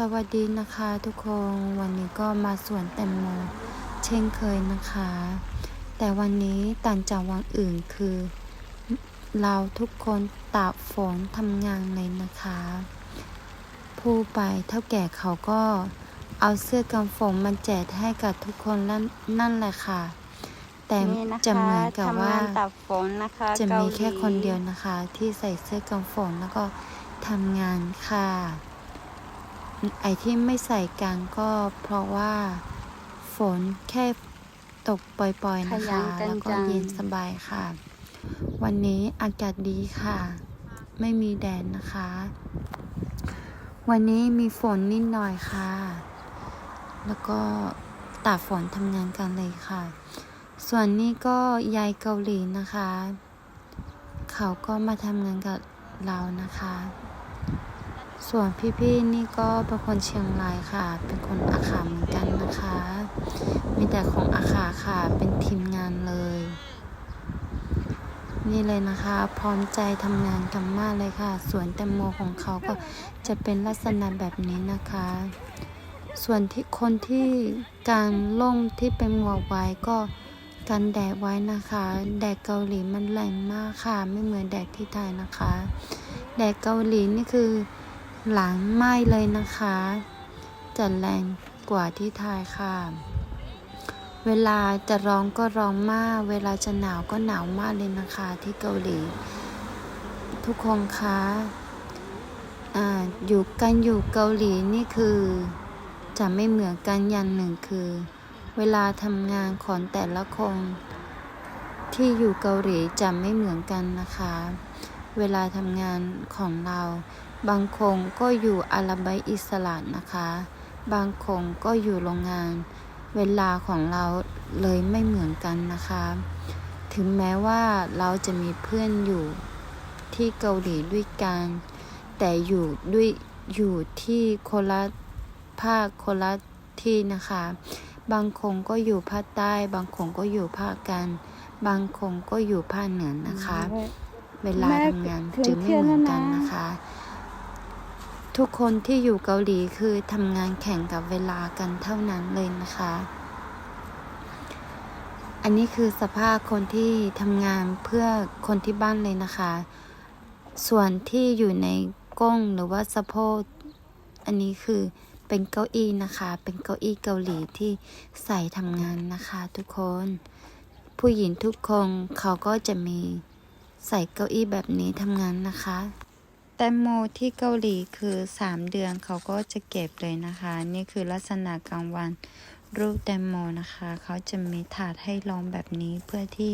สวัสดีนะคะทุกคนวันนี้ก็มาสวนแตงโมเช่นเคยนะคะ แต่วันนี้ต่างจากวันอื่นคือ เราทุกคนตากฝนทำงานเลยนะคะ ผู้ไปเท่าแก่เขาก็เอาเสื้อกันฝนมาแจกให้กับทุกคนนั่นนั่นแหละค่ะ แต่นี่นะคะจะเหมือนกับว่าทำงนตัดฝนนะคะจะมีแค่เกาหลีคนเดียวนะคะ ที่ใส่เสื้อกันฝนแล้วก็ทำงานค่ะ ไอที่ไม่ใส่กันก็เพราะว่า ฝนแค่ตกปล่อยๆนะคะ แล้วก็เย็นสบายค่ะ วันนี้อากาศดีค่ะ ไม่มีแดดนะคะ วันนี้มีฝนนิดหน่อยค่ะ แล้วก็ตากฝนทำงานกันเลยค่ะ ส่วนนี้ก็ยายเกาหลีนะคะ เขาก็มาทำงานกับเรานะคะ ส่วนพี่ๆนี่ก็เป็นคนเชียงรายค่ะ เป็นคนอาขาเหมือนกันนะคะ มีแต่ของอาขาค่ะ เป็นทีมงานเลย นี่เลยนะคะ พร้อมใจทำงานกันมากเลยค่ะ สวนแตงโมของเขาก็จะเป็นลักษณะแบบนี้นะคะ ส่วนที่คนที่กางล่มที่เป็นหมวกไว้ก็กันแดดไว้นะคะ แดดเกาหลีมันแรงมากค่ะ ไม่เหมือนแดดที่ไทยนะคะ แดดเกาหลีนี่คือ หลังไหม้เลยนะคะ จะแรงกว่าที่ไทยค่ะ เวลาจะร้องก็ร้องมาก เวลาจะหนาวก็หนาวมากเลยนะคะที่เกาหลี ทุกคนคะอ่าอยู่กันอยู่เกาหลีนี่คือ จะไม่เหมือนกันอย่างหนึ่งคือ เวลาทำงานของแต่ละคนที่อยู่เกาหลีจะไม่เหมือนกันนะคะ เวลาทำงานของเรา บางคนก็อยู่อาราบัยอิสระนะคะ บางคนก็อยู่โรงงาน เวลาของเราเลยไม่เหมือนกันนะคะ ถึงแม้ว่าเราจะมีเพื่อนอยู่ที่เกาหลีด้วยกัน แต่อยู่ด้วยอยู่ที่โคนละภาคโคนละที่นะคะ บางคนก็อยู่ภาคใต้ บางคนก็อยู่ภาคกลางบางคนก็อยู่ภาคเหนือนะคะ เวลาทำงานจึงไม่เหมือนกันนะคะ ทุกคนที่อยู่เกาหลีคือทำงานแข่งกับเวลากันเท่านั้นเลยนะคะ อันนี้คือสภาพคนที่ทำงานเพื่อคนที่บ้านเลยนะคะ ส่วนที่อยู่ในก้งหรือว่าสะโพกอันนี้คือเป็นเก้าอี้นะคะ เป็นเก้าอี้เกาหลีที่ใส่ทำงานนะคะทุกคน ผู้หญิงทุกคนเขาก็จะมีใส่เก้าอี้แบบนี้ทำงานนะคะ แตงโมที่เกาหลีคือสามเดือนเขาก็จะเก็บเลยนะคะ นี่คือลักษณะกลางวันรูปแตงโมนะคะ เขาจะมีถาดให้ลองแบบนี้เพื่อที่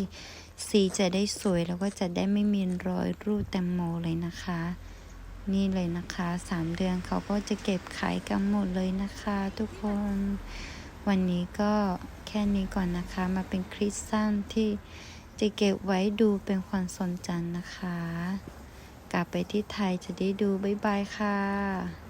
สีจะได้สวยแล้วก็จะได้ไม่มีรอยรูปแตงโมเลยนะคะ นี่เลยนะคะสามเดือนเขาก็จะเก็บขายกันหมดเลยนะคะ ทุกคนวันนี้ก็แค่นี้ก่อนนะคะ มาเป็นคลิปสั้นที่จะเก็บไว้ดูเป็นความสนใจนะคะ กลับไปที่ไทยจะได้ดูบ๊ายบายค่ะ